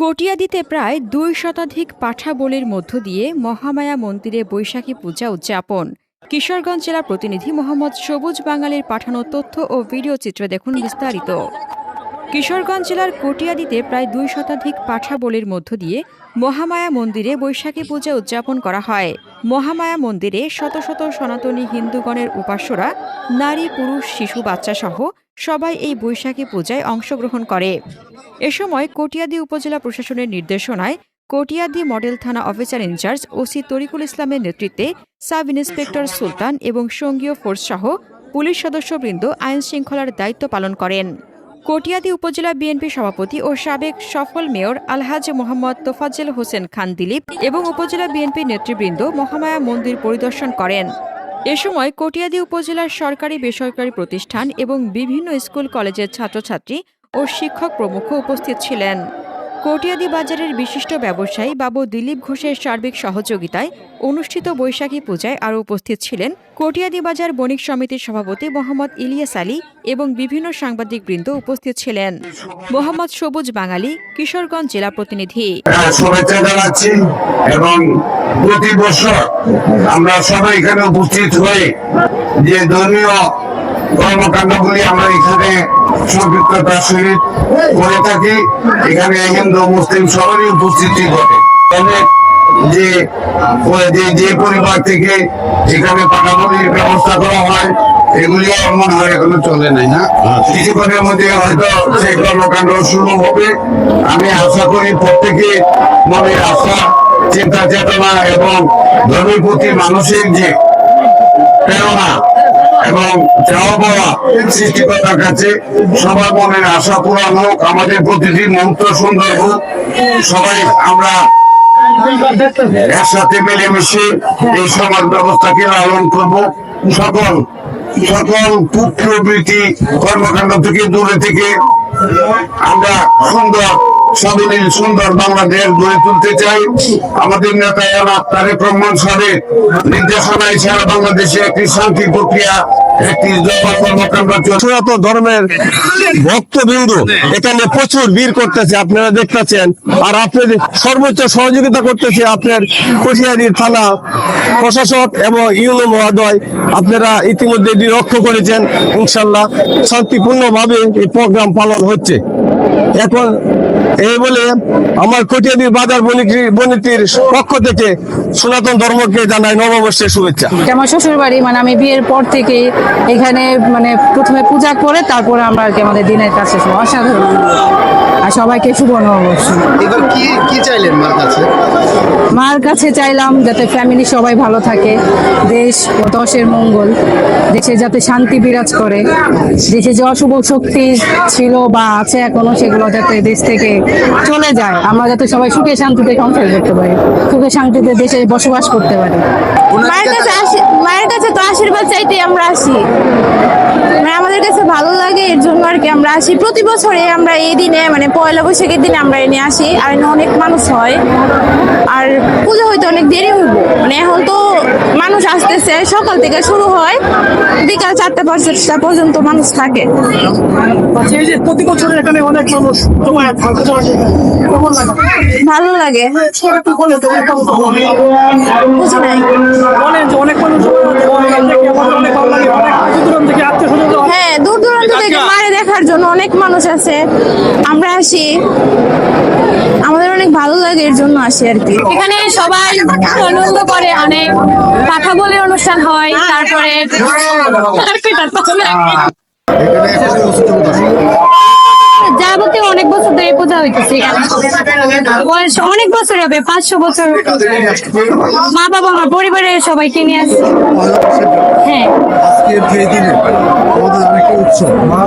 কটিয়াদিতে প্রায় দুই শতাধিক পাঠা বলির মধ্য দিয়ে মহামায়া মন্দিরে বৈশাখী পূজা উদযাপন। কিশোরগঞ্জ জেলা প্রতিনিধি মোহাম্মদ সবুজ বাঙালির পাঠানো তথ্য ও ভিডিও চিত্র দেখুন বিস্তারিত। কিশোরগঞ্জ জেলার কটিয়াদিতে প্রায় দুই শতাধিক পাঠা বলির মধ্য দিয়ে মহামায়া মন্দিরে বৈশাখী পূজা উদযাপন করা হয়। মহামায়া মন্দিরে শত শত সনাতনী হিন্দুগণের উপাস্যরা, নারী, পুরুষ, শিশু, বাচ্চাসহ সবাই এই বৈশাখী পূজায় অংশগ্রহণ করে। এ সময় কটিয়াদি উপজেলা প্রশাসনের নির্দেশনায় কটিয়াদি মডেল থানা officer in charge OC Tarikul ইসলামের নেতৃত্বে সাব ইন্সপেক্টর সুলতান এবং সঙ্গীয় ফোর্স সহ পুলিশ সদস্যবৃন্দ আইন শৃঙ্খলার দায়িত্ব পালন করেন। কটিয়াদি উপজেলা বিএনপি সভাপতি ও সাবেক সফল মেয়র আলহাজ মোহাম্মদ তোফাজ্জেল হোসেন খান দিলীপ এবং উপজেলা বিএনপি নেতৃবৃন্দ মহামায়া মন্দির পরিদর্শন করেন। এ সময় কটিয়াদি উপজেলার সরকারি বেসরকারি প্রতিষ্ঠান এবং বিভিন্ন স্কুল কলেজের ছাত্রছাত্রী ও শিক্ষক প্রমুখ উপস্থিত ছিলেন। কটিয়াদি বাজারের বিশিষ্ট ব্যবসায়ী বাবু দিলীপ ঘোষের সার্বিক সহযোগিতায় অনুষ্ঠিত বৈশাখী পূজায় আরও উপস্থিত ছিলেন কটিয়াদি বাজার বণিক সমিতির সভাপতি মোহাম্মদ ইলিয়াস আলী এবং বিভিন্ন সাংবাদিকবৃন্দ উপস্থিত ছিলেন। মোহাম্মদ সবুজ বাঙালি কিশোরগঞ্জ জেলা প্রতিনিধি। হ্যাঁ, শুভেচ্ছা জানাচ্ছি এবং প্রতি বছর আমরা সবাই এখানে উপস্থিত হয়ে যে ধর্মীয় কর্মকাণ্ডগুলি আমরা এখানে সম্পৃক্ততার সহিত করে থাকি। এখানে হিন্দু মুসলিম সবারই উপস্থিতি ঘটে। যে যে পরিবার থেকে এখানে পাঠাবলির ব্যবস্থা করা হয় এগুলি আমার মনে হয় এখনও চলে নাই না? কিছুক্ষণের মধ্যে হয়তো সেই কর্মকাণ্ড শুরু হবে। আমি আশা করি প্রত্যেকে মনের আশা চিন্তা চেতনা এবং ধর্মের প্রতি মানসিক যে প্রেরণা এবং চাওয়া পাওয়া সৃষ্টিকর্তার কাছে সবার মনের আশা পূরণ হোক, আমাদের প্রতিটি মুহূর্ত সুন্দর হোক। সবাই আমরা একসাথে মিলেমিশে এই সমাজ ব্যবস্থাকে লালন করব। সকল সকল প্রবৃত্তি কর্মকাণ্ড থেকে দূরে থেকে আমরা সুন্দর স্বাধীন সুন্দর বাংলাদেশ গড়ে তুলতে চাই। আমাদের নেতা জনাব তারেক রহমান সাহেবের নির্দেশনায় সারা বাংলাদেশে একটি শান্তি প্রক্রিয়া, একটি ভক্তবৃন্দ এখানে প্রচুর ভিড় করতেছে, আপনারা দেখতেছেন। আর আপনাদের সর্বোচ্চ সহযোগিতা করতেছে আপনার কটিয়াদির থানা প্রশাসক এবং ইউনো মহোদয়। আপনারা ইতিমধ্যে লক্ষ্য করেছেন, ইনশাল্লাহ শান্তিপূর্ণভাবে এই প্রোগ্রাম পালন হচ্ছে। এখন এই বলে আমার কটিয়াদির বাজার বণিক- বণিতির পক্ষ থেকে সনাতন ধর্মকে জানাই নববর্ষের শুভেচ্ছা আমার শ্বশুর বাড়ি মানে আমি বিয়ের পর থেকে এখানে মানে প্রথমে পূজা করে, তারপরে আমরা আর কি আমাদের দিনের কাছে। অসাধারণ আর সবাইকে শুভ নববর্ষ। এবার কি কি চাইলেন মার কাছে? মার কাছে চাইলাম যাতে ফ্যামিলি সবাই ভালো থাকে দেশ ও দশের মঙ্গল দেশে যাতে শান্তি বিরাজ করে দেশে যে অশুভ শক্তি ছিল বা আছে এখনও সেগুলো যাতে দেশ থেকে চলে যায় আমরা যাতে সবাই সুখে শান্তিতে সংসার করতে পারি সুখে শান্তিতে দেশে বসবাস করতে পারি। মায়ের কাছে মায়ের কাছে তো আশীর্বাদ চাইতে আমরা আসি মানে আমাদের কাছে ভালো লাগে এর জন্য আর কি আমরা আসি প্রতি বছরে আমরা এই দিনে মানে পয়লা বৈশাখের দিনে আমরা এনে আসি। আর এনে অনেক মানুষ হয়। আর পুজো হইতে অনেক দেরি হইব। মানে এখন তো মানুষ আসতেছে সকাল থেকে শুরু হয়। বিকাল চারটা পাঁচটা পর্যন্ত মানুষ থাকে। আচ্ছা প্রতি বছর এখানে অনেক মানুষ ভালো লাগে। বুঝি নাই বলেন যে অনেক মানুষ জমায়েত হয়, দেখে আমার অনেক ভালো লাগে অনেক দূর দূরান্ত থেকে আত্মীয় স্বজন হ্যাঁ দূর দূরান্ত থেকে মারে দেখার জন্য অনেক মানুষ আছে আমরা আসি। আমাদের অনেক ভালো লাগে এর জন্য আসি আর কি। এখানে সবাই আনন্দ করে অনেক কথা বলে অনুষ্ঠান হয় তারপরে যাবতীয় অনেক বছর ধরে পূজা হইতেছে বয়স অনেক বছর হবে পাঁচশো বছর। মা বাবা আমার পরিবারের সবাইকে নিয়ে আসছে হ্যাঁ। আজকের যে দিনে আমাদের অনেকটা উৎসব মা